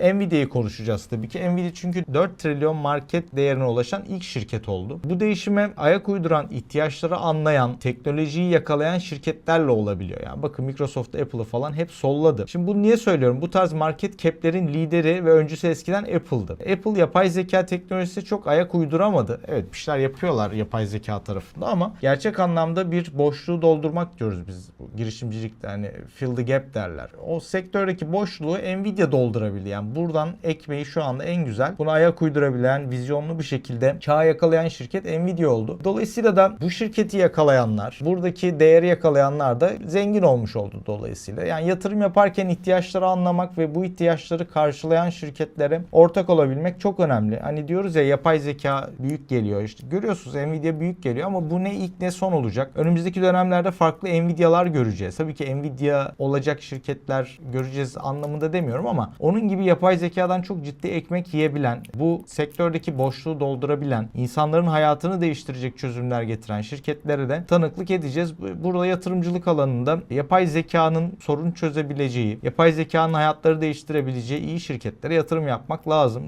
Nvidia'yı konuşacağız tabii ki. Nvidia çünkü 4 trilyon market değerine ulaşan ilk şirket oldu. Bu değişime ayak uyduran, ihtiyaçları anlayan, teknolojiyi yakalayan şirketlerle olabiliyor. Yani bakın Microsoft, Apple'ı falan hep solladı. Şimdi bunu niye söylüyorum? Bu tarz market cap'lerin lideri ve öncüsü eskiden Apple'dı. Apple yapay zeka teknolojisi çok ayak uyduramadı. Evet bir şeyler yapıyorlar yapay zeka tarafında ama gerçek anlamda bir boşluğu doldurmak diyoruz biz. Bu girişimcilikte hani fill the gap derler. O sektördeki boşluğu Nvidia doldurabildi. Yani buradan ekmeği şu anda en güzel. Buna ayak uydurabilen, vizyonlu bir şekilde çağı yakalayan şirket Nvidia oldu. Dolayısıyla da bu şirketi yakalayanlar, buradaki değeri yakalayanlar da zengin olmuş oldu dolayısıyla. Yani yatırım yaparken ihtiyaçları anlamak ve bu ihtiyaçları karşılayan şirketlere ortak olabilmek çok önemli. Hani diyoruz ya yapay zeka büyük geliyor. İşte görüyorsunuz Nvidia büyük geliyor ama bu ne ilk ne son olacak. Önümüzdeki dönemlerde farklı Nvidia'lar göreceğiz. Tabii ki Nvidia olacak şirketler göreceğiz anlamında demiyorum ama onun gibi yapay zekadan çok ciddi ekmek yiyebilen, bu sektördeki boşluğu doldurabilen, insanların hayatını değiştirecek çözümler getiren şirketlere de tanıklık edeceğiz. Burada yatırımcılık alanında yapay zekanın sorun çözebileceği, yapay zekanın hayatları değiştirebileceği iyi şirketlere yatırım yapmak lazım.